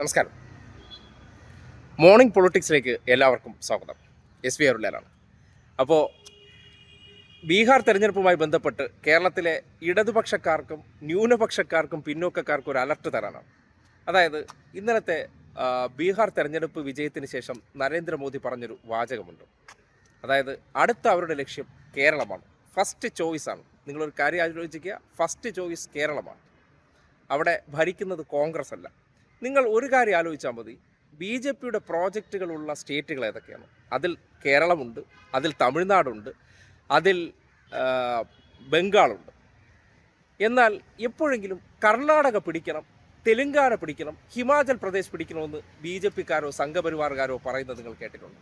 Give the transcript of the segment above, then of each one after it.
നമസ്കാരം. മോർണിംഗ് പൊളിറ്റിക്സിലേക്ക് എല്ലാവർക്കും സ്വാഗതം. എസ് വി അരുളാലാണ് അപ്പോൾ ബീഹാർ തെരഞ്ഞെടുപ്പുമായി ബന്ധപ്പെട്ട് കേരളത്തിലെ ഇടതുപക്ഷക്കാർക്കും ന്യൂനപക്ഷക്കാർക്കും പിന്നോക്കക്കാർക്കും ഒരു അലർട്ട് തരാനാണ്. അതായത് ഇന്നലത്തെ ബീഹാർ തെരഞ്ഞെടുപ്പ് വിജയത്തിന് ശേഷം നരേന്ദ്രമോദി പറഞ്ഞൊരു വാചകമുണ്ട്. അതായത് അടുത്ത അവരുടെ ലക്ഷ്യം കേരളമാണ്. ഫസ്റ്റ് ചോയ്സാണ് നിങ്ങളൊരു കാര്യം ആലോചിക്കുക. ഫസ്റ്റ് ചോയ്സ് കേരളമാണ്. അവിടെ ഭരിക്കുന്നത് കോൺഗ്രസ് അല്ല നിങ്ങൾ ഒരു കാര്യം ആലോചിച്ചാൽ മതി. ബി ജെ പിയുടെ പ്രോജക്റ്റുകളുള്ള സ്റ്റേറ്റുകൾ ഏതൊക്കെയാണ്? അതിൽ കേരളമുണ്ട് അതിൽ തമിഴ്നാടുണ്ട് അതിൽ ബംഗാളുണ്ട്. എന്നാൽ എപ്പോഴെങ്കിലും കർണാടക പിടിക്കണം തെലുങ്കാന പിടിക്കണം ഹിമാചൽ പ്രദേശ് പിടിക്കണമെന്ന് ബി ജെ പിക്കാരോ സംഘപരിവാറുകാരോ പറയുന്നത് നിങ്ങൾ കേട്ടിട്ടുണ്ട്.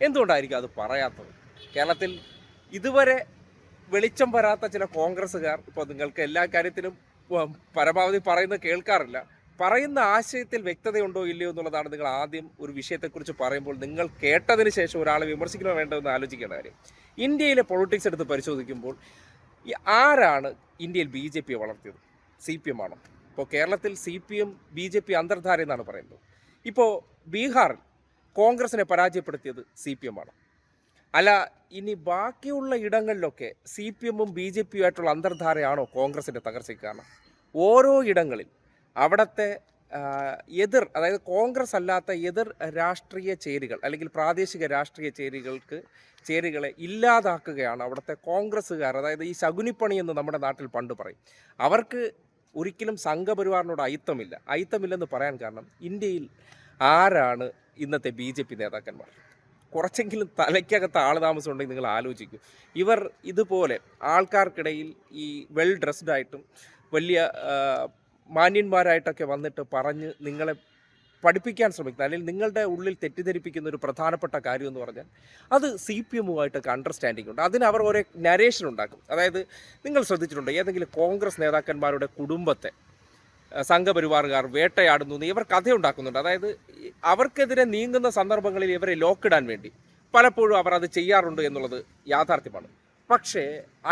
എന്തുകൊണ്ടായിരിക്കും അത് പറയാത്തത്? കേരളത്തിൽ ഇതുവരെ വെളിച്ചം വരാത്ത ചില കോൺഗ്രസ്സുകാർ ഇപ്പോൾ നിങ്ങൾക്ക് എല്ലാ കാര്യത്തിലും പരമാവധി പറയുന്നത് കേൾക്കാറില്ല. പറയുന്ന ആശയത്തിൽ വ്യക്തതയുണ്ടോ ഇല്ലയോ എന്നുള്ളതാണ് നിങ്ങൾ ആദ്യം ഒരു വിഷയത്തെക്കുറിച്ച് പറയുമ്പോൾ നിങ്ങൾ കേട്ടതിന് ശേഷം ഒരാളെ വിമർശിക്കണോ വേണ്ടോ എന്ന് ആലോചിക്കേണ്ട കാര്യം. ഇന്ത്യയിലെ പൊളിറ്റിക്സ് എടുത്ത് പരിശോധിക്കുമ്പോൾ ആരാണ് ഇന്ത്യയിൽ ബി ജെ പിയെ വളർത്തിയത്? സി പി എം ആണോ ഇപ്പോൾ കേരളത്തിൽ C P M B J P അന്തർധാര എന്നാണ് പറയുന്നത്. ഇപ്പോൾ ബീഹാറിൽ കോൺഗ്രസിനെ പരാജയപ്പെടുത്തിയത് സി പി എം ആണ് അല്ല ഇനി ബാക്കിയുള്ള ഇടങ്ങളിലൊക്കെ സി പി എമ്മും ബി ജെ പിയും ആയിട്ടുള്ള അന്തർധാരയാണോ കോൺഗ്രസിന്റെ തകർച്ചയ്ക്ക് കാരണം? ഓരോ ഇടങ്ങളിൽ അവിടുത്തെ എതിർ അതായത് കോൺഗ്രസ് അല്ലാത്ത എതിർ രാഷ്ട്രീയ ചേരികൾ അല്ലെങ്കിൽ പ്രാദേശിക രാഷ്ട്രീയ ചേരികൾക്ക് ചേരികളെ ഇല്ലാതാക്കുകയാണ് അവിടുത്തെ കോൺഗ്രസ്സുകാർ. അതായത് ഈ ശകുനിപ്പണി എന്ന് നമ്മുടെ നാട്ടിൽ പണ്ട് പറയും. അവർക്ക് ഒരിക്കലും സംഘപരിവാറിനോട് അയിത്തമില്ല. അയിത്തമില്ലെന്ന് പറയാൻ കാരണം ഇന്ത്യയിൽ ആരാണ് ഇന്നത്തെ ബി ജെ പി നേതാക്കന്മാർ? കുറച്ചെങ്കിലും തലയ്ക്കകത്ത് ആൾ താമസം ഉണ്ടെങ്കിൽ നിങ്ങൾ ആലോചിക്കും. ഇവർ ഇതുപോലെ ആൾക്കാർക്കിടയിൽ ഈ വെൽ ഡ്രസ്ഡ് ആയിട്ടും വലിയ മാന്യന്മാരായിട്ടൊക്കെ വന്നിട്ട് പറഞ്ഞ് നിങ്ങളെ പഠിപ്പിക്കാൻ ശ്രമിക്കുന്നത് അല്ലെങ്കിൽ നിങ്ങളുടെ ഉള്ളിൽ തെറ്റിദ്ധരിപ്പിക്കുന്ന ഒരു പ്രധാനപ്പെട്ട കാര്യം എന്ന് പറഞ്ഞാൽ അത് സി പി എമ്മുമായിട്ടൊക്കെ അണ്ടർസ്റ്റാൻഡിംഗ് ഉണ്ട്. അതിന് അവർ ഓരോ നരേഷൻ ഉണ്ടാക്കും. അതായത് നിങ്ങൾ ശ്രദ്ധിച്ചിട്ടുണ്ടോ ഏതെങ്കിലും കോൺഗ്രസ് നേതാക്കന്മാരുടെ കുടുംബത്തെ സംഘപരിവാറുകാർ വേട്ടയാടുന്നു എന്ന് ഇവർ കഥയുണ്ടാക്കുന്നുണ്ട് അതായത് അവർക്കെതിരെ നീങ്ങുന്ന സന്ദർഭങ്ങളിൽ ഇവരെ ലോക്കിടാൻ വേണ്ടി പലപ്പോഴും അവർ അത് ചെയ്യാറുണ്ട് എന്നുള്ളത് യാഥാർത്ഥ്യമാണ്. പക്ഷേ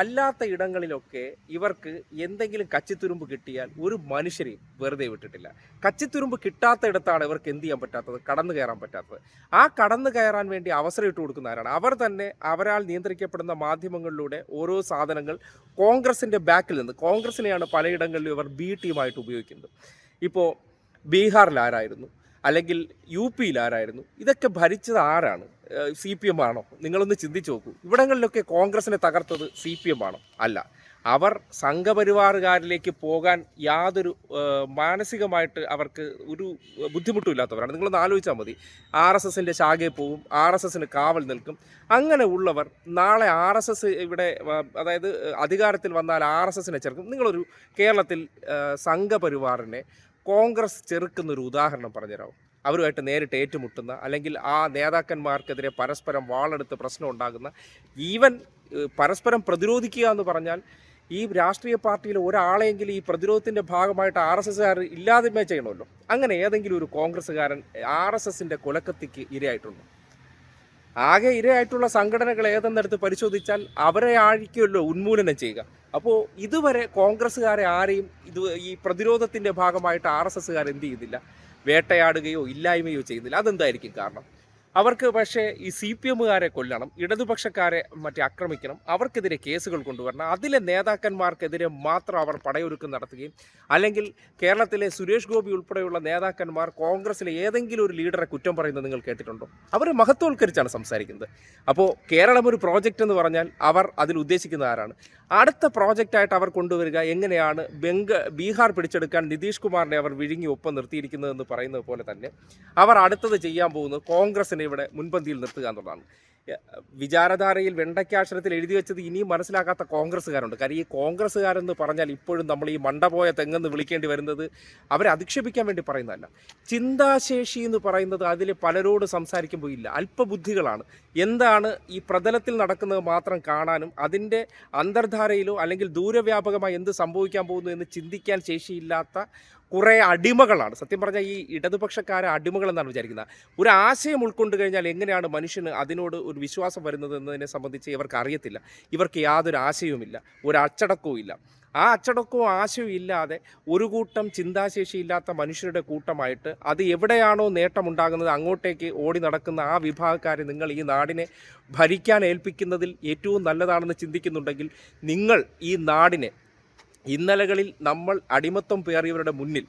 അല്ലാത്ത ഇടങ്ങളിലൊക്കെ ഇവർക്ക് എന്തെങ്കിലും കച്ചിത്തുരുമ്പ് കിട്ടിയാൽ ഒരു മനുഷ്യരെയും വെറുതെ വിട്ടിട്ടില്ല. കച്ചിത്തുരുമ്പ് കിട്ടാത്ത ഇടത്താണ് ഇവർക്ക് എന്ത് ചെയ്യാൻ പറ്റാത്തത്? കടന്നു കയറാൻ പറ്റാത്തത്. ആ കടന്നു കയറാൻ വേണ്ടി അവസരം ഇട്ട് കൊടുക്കുന്ന ആരാണ്? അവർ തന്നെ അവരാൽ നിയന്ത്രിക്കപ്പെടുന്ന മാധ്യമങ്ങളിലൂടെ ഓരോ സാധനങ്ങൾ കോൺഗ്രസിന്റെ ബാക്കിൽ നിന്ന് കോൺഗ്രസിനെയാണ് പലയിടങ്ങളിലും ഇവർ ബി ടീമായിട്ട് ഉപയോഗിക്കുന്നത്. ഇപ്പോൾ ബീഹാറിൽ ആരായിരുന്നു? അല്ലെങ്കിൽ യു പിയിൽ ആരായിരുന്നു? ഇതൊക്കെ ഭരിച്ചത് ആരാണ്? സി പി എം ആണോ? നിങ്ങളൊന്ന് ചിന്തിച്ചു നോക്കൂ. ഇവിടങ്ങളിലൊക്കെ കോൺഗ്രസിനെ തകർത്തത് സി പി എം ആണോ? അല്ല. അവർ സംഘപരിവാറുകാരിലേക്ക് പോകാൻ യാതൊരു മാനസികമായിട്ട് അവർക്ക് ഒരു ബുദ്ധിമുട്ടുമില്ലാത്തവരാണ് നിങ്ങളൊന്ന് ആലോചിച്ചാൽ മതി. ആർ എസ് എസിന്റെ ശാഖയിൽ പോവും ആർ എസ് എസിന് കാവൽ നിൽക്കും. അങ്ങനെ ഉള്ളവർ നാളെ ആർ എസ് എസ് ഇവിടെ അതായത് അധികാരത്തിൽ വന്നാൽ ആർ എസ് എസിനെ ചേർക്കും. നിങ്ങളൊരു കേരളത്തിൽ സംഘപരിവാറിനെ കോൺഗ്രസ് ചെറുക്കുന്നൊരു ഉദാഹരണം പറഞ്ഞുതരാമോ? അവരുമായിട്ട് നേരിട്ട് ഏറ്റുമുട്ടുന്ന അല്ലെങ്കിൽ ആ നേതാക്കന്മാർക്കെതിരെ പരസ്പരം വാളെടുത്ത് പ്രശ്നം ഉണ്ടാകുന്ന ഈവൻ പരസ്പരം പ്രതിരോധിക്കുക എന്ന് പറഞ്ഞാൽ ഈ രാഷ്ട്രീയ പാർട്ടിയിൽ ഒരാളെങ്കിലും ഈ പ്രതിരോധത്തിന്റെ ഭാഗമായിട്ട് ആർ എസ് എസ്സുകാർ ഇല്ലാതെ ചെയ്യണമല്ലോ. അങ്ങനെ ഏതെങ്കിലും ഒരു കോൺഗ്രസ്സുകാരൻ ആർ എസ് എസിന്റെ കൊലക്കത്തിക്ക് ഇരയായിട്ടുണ്ടോ? ആകെ ഇരയായിട്ടുള്ള സംഘടനകൾ ഏതെന്നെടുത്ത് പരിശോധിച്ചാൽ അവരെ ആയിരിക്കുമല്ലോ ഉന്മൂലനം ചെയ്യുക. അപ്പോൾ ഇതുവരെ കോൺഗ്രസ്സുകാരെ ആരെയും ഇത് ഈ പ്രതിരോധത്തിന്റെ ഭാഗമായിട്ട് ആർ എസ് എസ്സുകാർ എന്ത് ചെയ്യുന്നില്ല? വേട്ടയാടുകയോ ഇല്ലായ്മയോ ചെയ്യുന്നില്ല. അതെന്തായിരിക്കും കാരണം? അവർക്ക് പക്ഷേ ഈ സി പി എമ്മുകാരെ കൊല്ലണം ഇടതുപക്ഷക്കാരെ മറ്റേ ആക്രമിക്കണം അവർക്കെതിരെ കേസുകൾ കൊണ്ടുവരണം അതിലെ നേതാക്കന്മാർക്കെതിരെ മാത്രം അവർ പടയൊരുക്കം നടത്തുകയും അല്ലെങ്കിൽ കേരളത്തിലെ സുരേഷ് ഗോപി ഉൾപ്പെടെയുള്ള നേതാക്കന്മാർ കോൺഗ്രസിലെ ഏതെങ്കിലും ഒരു ലീഡറെ കുറ്റം പറയുന്നത് നിങ്ങൾ കേട്ടിട്ടുണ്ടോ? അവർ മഹത്വവൽക്കരിച്ചാണ് സംസാരിക്കുന്നത്. അപ്പോൾ കേരളം ഒരു പ്രോജക്റ്റ് എന്ന് പറഞ്ഞാൽ അവർ അതിൽ ഉദ്ദേശിക്കുന്ന ആരാണ്? അടുത്ത പ്രോജക്റ്റായിട്ട് അവർ കൊണ്ടുവരിക എങ്ങനെയാണ് ബംഗ ബീഹാർ പിടിച്ചെടുക്കാൻ നിതീഷ് കുമാറിനെ അവർ വിഴുങ്ങി ഒപ്പം നിർത്തിയിരിക്കുന്നതെന്ന് പറയുന്നത് പോലെ തന്നെ അവർ അടുത്തത് ചെയ്യാൻ പോകുന്നത് കോൺഗ്രസിനെ ഇവിടെ മുൻപന്തിയിൽ നിർത്തുക എന്നുള്ളതാണ്. വിചാരധാരയിൽ വെണ്ടയ്ക്കാക്ഷരത്തിൽ എഴുതി വെച്ചത് ഇനിയും മനസ്സിലാക്കാത്ത കോൺഗ്രസ്സുകാരുണ്ട്. കാര്യം ഈ കോൺഗ്രസ്സുകാരെന്ന് പറഞ്ഞാൽ ഇപ്പോഴും നമ്മൾ ഈ മണ്ടപോയ തെങ്ങെന്ന് വിളിക്കേണ്ടി വരുന്നത് അവരെ അധിക്ഷേപിക്കാൻ വേണ്ടി പറയുന്നതല്ല. ചിന്താശേഷി എന്ന് പറയുന്നത് അതിൽ പലരോട് സംസാരിക്കുമ്പോൾ ഇല്ല. അല്പബുദ്ധികളാണ്. എന്താണ് ഈ പ്രതലത്തിൽ നടക്കുന്നത് മാത്രം കാണാനും അതിന്റെ അന്തർധാരയിലോ അല്ലെങ്കിൽ ദൂരവ്യാപകമായി എന്ത് സംഭവിക്കാൻ പോകുന്നു എന്ന് ചിന്തിക്കാൻ ശേഷിയില്ലാത്ത കുറേ അടിമകളാണ്. സത്യം പറഞ്ഞാൽ ഈ ഇടതുപക്ഷക്കാരെ അടിമകൾ എന്നാണ് വിചാരിക്കുന്നത്. ഒരു ആശയം ഉൾക്കൊണ്ട് കഴിഞ്ഞാൽ എങ്ങനെയാണ് മനുഷ്യന് അതിനോട് ഒരു വിശ്വാസം വരുന്നത് എന്നതിനെ സംബന്ധിച്ച് ഇവർക്ക് അറിയത്തില്ല. ഇവർക്ക് യാതൊരു ആശയവുമില്ല. ഒരു അച്ചടക്കവും ഇല്ല. ആ അച്ചടക്കവും ആശയവും ഇല്ലാതെ ഒരു കൂട്ടം ചിന്താശേഷി ഇല്ലാത്ത മനുഷ്യരുടെ കൂട്ടമായിട്ട് അത് എവിടെയാണോ നേട്ടമുണ്ടാകുന്നത് അങ്ങോട്ടേക്ക് ഓടി നടക്കുന്ന ആ വിഭാഗക്കാരെ നിങ്ങൾ ഈ നാടിനെ ഭരിക്കാൻ ഏൽപ്പിക്കുന്നതിൽ ഏറ്റവും നല്ലതാണെന്ന് ചിന്തിക്കുന്നുണ്ടെങ്കിൽ നിങ്ങൾ ഈ നാടിനെ ഇന്നലകളിൽ നമ്മൾ അടിമത്തം പേറിയവരുടെ മുന്നിൽ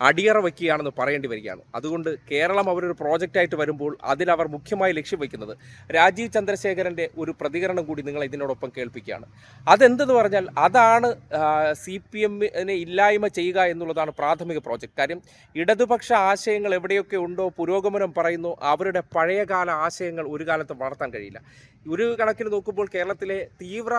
അടിയറ വയ്ക്കുകയാണെന്ന് പറയേണ്ടി വരികയാണ്. അതുകൊണ്ട് കേരളം അവരൊരു പ്രോജക്റ്റായിട്ട് വരുമ്പോൾ അതിൽ അവർ മുഖ്യമായി ലക്ഷ്യം വയ്ക്കുന്നത് രാജീവ് ചന്ദ്രശേഖരന്റെ ഒരു പ്രതികരണം കൂടി നിങ്ങൾ ഇതിനോടൊപ്പം കേൾപ്പിക്കുകയാണ്. അതെന്തെന്ന് പറഞ്ഞാൽ അതാണ് സി പി എമ്മിനെ ഇല്ലായ്മ ചെയ്യുക എന്നുള്ളതാണ് പ്രാഥമിക പ്രോജക്റ്റ്. കാര്യം ഇടതുപക്ഷ ആശയങ്ങൾ എവിടെയൊക്കെ ഉണ്ടോ പുരോഗമനം പറയുന്നു അവരുടെ പഴയകാല ആശയങ്ങൾ ഒരു കാലത്ത് വളർത്താൻ കഴിയില്ല. ഒരു കണക്കിന് നോക്കുമ്പോൾ കേരളത്തിലെ തീവ്ര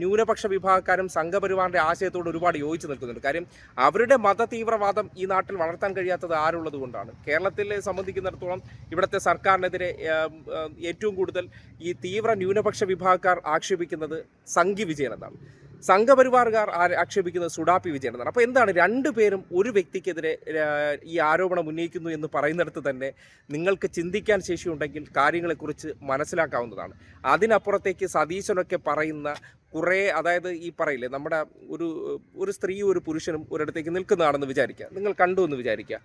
ന്യൂനപക്ഷ വിഭാഗക്കാരും സംഘപരിവാറിന്റെ ആശയത്തോട് ഒരുപാട് യോജിച്ച് നിൽക്കുന്നുണ്ട്. കാര്യം അവരുടെ മത തീവ്രവാദം ഈ നാട്ടിൽ വളർത്താൻ കഴിയാത്തത് ആരുള്ളത് കൊണ്ടാണ്? കേരളത്തിലെ സംബന്ധിക്കുന്നിടത്തോളം ഇവിടുത്തെ സർക്കാരിനെതിരെ ഏറ്റവും കൂടുതൽ ഈ തീവ്ര ന്യൂനപക്ഷ വിഭാഗക്കാർ ആക്ഷേപിക്കുന്നത് സംഘി വിജയൻ എന്നാണ്. സംഘപരിവാറുകാർ ആക്ഷേപിക്കുന്നത് സുഡാപ്പി വിജയൻ എന്നാണ് അപ്പോൾ എന്താണ് രണ്ടു പേരും ഒരു വ്യക്തിക്കെതിരെ ഈ ആരോപണം ഉന്നയിക്കുന്നു എന്ന് പറയുന്നിടത്ത് തന്നെ നിങ്ങൾക്ക് ചിന്തിക്കാൻ ശേഷിയുണ്ടെങ്കിൽ കാര്യങ്ങളെക്കുറിച്ച് മനസ്സിലാക്കാവുന്നതാണ്. അതിനപ്പുറത്തേക്ക് സതീശനൊക്കെ പറയുന്ന കുറേ അതായത് ഈ പറയില്ലേ നമ്മുടെ ഒരു ഒരു സ്ത്രീയും ഒരു പുരുഷനും ഒരിടത്തേക്ക് നിൽക്കുന്നതാണെന്ന് വിചാരിക്കുക. നിങ്ങൾ കണ്ടു എന്ന് വിചാരിക്കുക.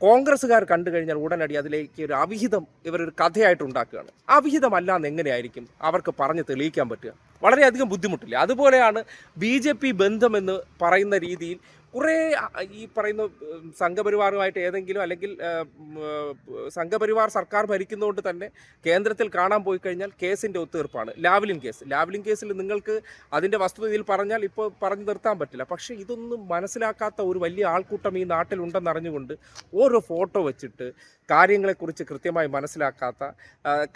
കോൺഗ്രസ്സുകാർ കണ്ടു കഴിഞ്ഞാൽ ഉടനടി അതിലേക്ക് ഒരു അവിഹിതം ഇവരൊരു കഥയായിട്ട് ഉണ്ടാക്കുകയാണ്. അവിഹിതമല്ലാന്ന് എങ്ങനെയായിരിക്കും അവർക്ക് പറഞ്ഞ് തെളിയിക്കാൻ പറ്റുക? വളരെയധികം ബുദ്ധിമുട്ടില്ല? അതുപോലെയാണ് ബി ജെ പി ബന്ധമെന്ന് പറയുന്ന രീതിയിൽ കുറേ ഈ പറയുന്ന സംഘപരിവാറുമായിട്ട് ഏതെങ്കിലും അല്ലെങ്കിൽ സംഘപരിവാർ സർക്കാർ ഭരിക്കുന്നതുകൊണ്ട് തന്നെ കേന്ദ്രത്തിൽ കാണാൻ പോയി കഴിഞ്ഞാൽ കേസിന്റെ ഒത്തുതീർപ്പാണ്. Lavalin case. ലാവ്ലിൻ കേസിൽ നിങ്ങൾക്ക് അതിന്റെ വസ്തുതയിൽ പറഞ്ഞാൽ ഇപ്പോൾ പറഞ്ഞു നിർത്താൻ പറ്റില്ല. പക്ഷേ ഇതൊന്നും മനസ്സിലാക്കാത്ത ഒരു വലിയ ആൾക്കൂട്ടം ഈ നാട്ടിലുണ്ടെന്ന് അറിഞ്ഞുകൊണ്ട് ഓരോ ഫോട്ടോ വെച്ചിട്ട് കാര്യങ്ങളെക്കുറിച്ച് കൃത്യമായി മനസ്സിലാക്കാത്ത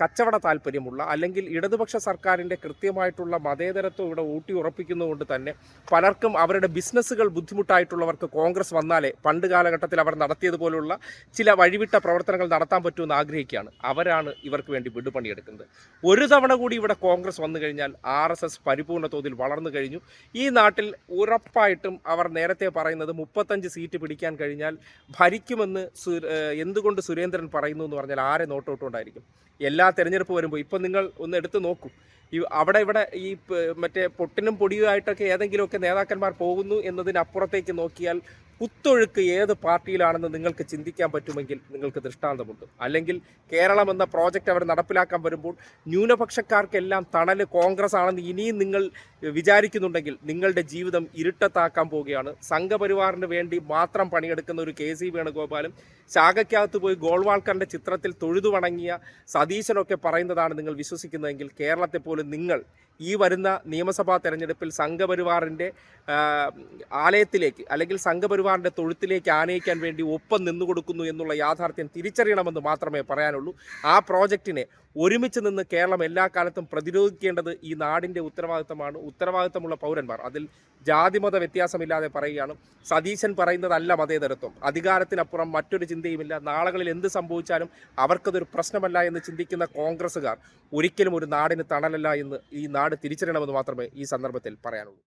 കച്ചവട താല്പര്യമുള്ള അല്ലെങ്കിൽ ഇടതുപക്ഷ സർക്കാരിന്റെ കൃത്യമായിട്ടുള്ള മതേതരത്വം ഇവിടെ ഊട്ടി ഉറപ്പിക്കുന്നതുകൊണ്ട് തന്നെ പലർക്കും അവരുടെ ബിസിനസ്സുകൾ ബുദ്ധിമുട്ടായിട്ടുള്ളവർക്ക് കോൺഗ്രസ് വന്നാലേ പണ്ട് കാലഘട്ടത്തിൽ അവർ നടത്തിയതുപോലുള്ള ചില വഴിവിട്ട പ്രവർത്തനങ്ങൾ നടത്താൻ പറ്റുമെന്ന് ആഗ്രഹിക്കുകയാണ്. അവരാണ് ഇവർക്ക് വേണ്ടി വിടുപണിയെടുക്കുന്നത്. ഒരു തവണ കൂടി ഇവിടെ കോൺഗ്രസ് വന്നു കഴിഞ്ഞാൽ ആർ എസ് എസ് പരിപൂർണ തോതിൽ വളർന്നു കഴിഞ്ഞു. ഈ നാട്ടിൽ ഉറപ്പായിട്ടും അവർ നേരത്തെ പറയുന്നത് മുപ്പത്തഞ്ച് സീറ്റ് പിടിക്കാൻ കഴിഞ്ഞാൽ ഭരിക്കുമെന്ന് എന്തുകൊണ്ട് സുരേന്ദ്രൻ പറയുന്നു എന്ന് പറഞ്ഞാൽ ആരെ നോട്ടോട്ടുണ്ടായിരിക്കും എല്ലാ തെരഞ്ഞെടുപ്പ് വരുമ്പോൾ ഇപ്പം നിങ്ങൾ ഒന്ന് എടുത്തു നോക്കൂ. ഈ അവിടെ ഇവിടെ ഈ മറ്റേ പൊട്ടിനും പൊടിയുമായിട്ടൊക്കെ ഏതെങ്കിലുമൊക്കെ നേതാക്കന്മാർ പോകുന്നു എന്നതിനപ്പുറത്തേക്ക് നോക്കിയാൽ കുത്തൊഴുക്ക് ഏത് പാർട്ടിയിലാണെന്ന് നിങ്ങൾക്ക് ചിന്തിക്കാൻ പറ്റുമെങ്കിൽ നിങ്ങൾക്ക് ദൃഷ്ടാന്തമുണ്ട്. അല്ലെങ്കിൽ കേരളം എന്ന പ്രോജക്റ്റ് അവർ നടപ്പിലാക്കാൻ വരുമ്പോൾ ന്യൂനപക്ഷക്കാർക്കെല്ലാം തണൽ കോൺഗ്രസ് ആണെന്ന് ഇനിയും നിങ്ങൾ വിചാരിക്കുന്നുണ്ടെങ്കിൽ നിങ്ങളുടെ ജീവിതം ഇരുട്ടത്താക്കാൻ പോവുകയാണ്. സംഘപരിവാറിന് വേണ്ടി മാത്രം പണിയെടുക്കുന്ന ഒരു കെ സി വേണുഗോപാലും ശാഖയ്ക്കകത്ത് പോയി ഗോൾവാൾക്കറിന്റെ ചിത്രത്തിൽ തൊഴുതു വണങ്ങിയ സതീശനൊക്കെ പറയുന്നതാണ് നിങ്ങൾ വിശ്വസിക്കുന്നതെങ്കിൽ കേരളത്തെ പോലും നിങ്ങൾ ഈ വരുന്ന നിയമസഭാ തെരഞ്ഞെടുപ്പിൽ സംഘപരിവാറിന്റെ ആലയത്തിലേക്ക് അല്ലെങ്കിൽ സംഘപരിവാറിന്റെ തൊഴുത്തിലേക്ക് ആനയിക്കാൻ വേണ്ടി ഒപ്പം നിന്നു കൊടുക്കുന്നു എന്നുള്ള യാഥാർത്ഥ്യം തിരിച്ചറിയണമെന്ന് മാത്രമേ പറയാനുള്ളൂ. ആ പ്രോജക്റ്റിനെ ഒരുമിച്ച് നിന്ന് കേരളം എല്ലാ കാലത്തും പ്രതിരോധിക്കേണ്ടത് ഈ നാടിന്റെ ഉത്തരവാദിത്തമാണ്. ഉത്തരവാദിത്തമുള്ള പൗരന്മാർ. അതിൽ ജാതിമത വ്യത്യാസമില്ലാതെ പറയുകയാണ്. സതീശൻ പറയുന്നതല്ല മതേതരത്വം. അധികാരത്തിനപ്പുറം മറ്റൊരു ചിന്തയുമില്ല. നാളുകളിൽ എന്ത് സംഭവിച്ചാലും അവർക്കതൊരു പ്രശ്നമല്ല എന്ന് ചിന്തിക്കുന്ന കോൺഗ്രസ്സുകാർ ഒരിക്കലും ഒരു നാടിന് തണലല്ല എന്ന് ഈ നാട് തിരിച്ചറിയണമെന്ന് മാത്രമേ ഈ സന്ദർഭത്തിൽ പറയാനുള്ളൂ.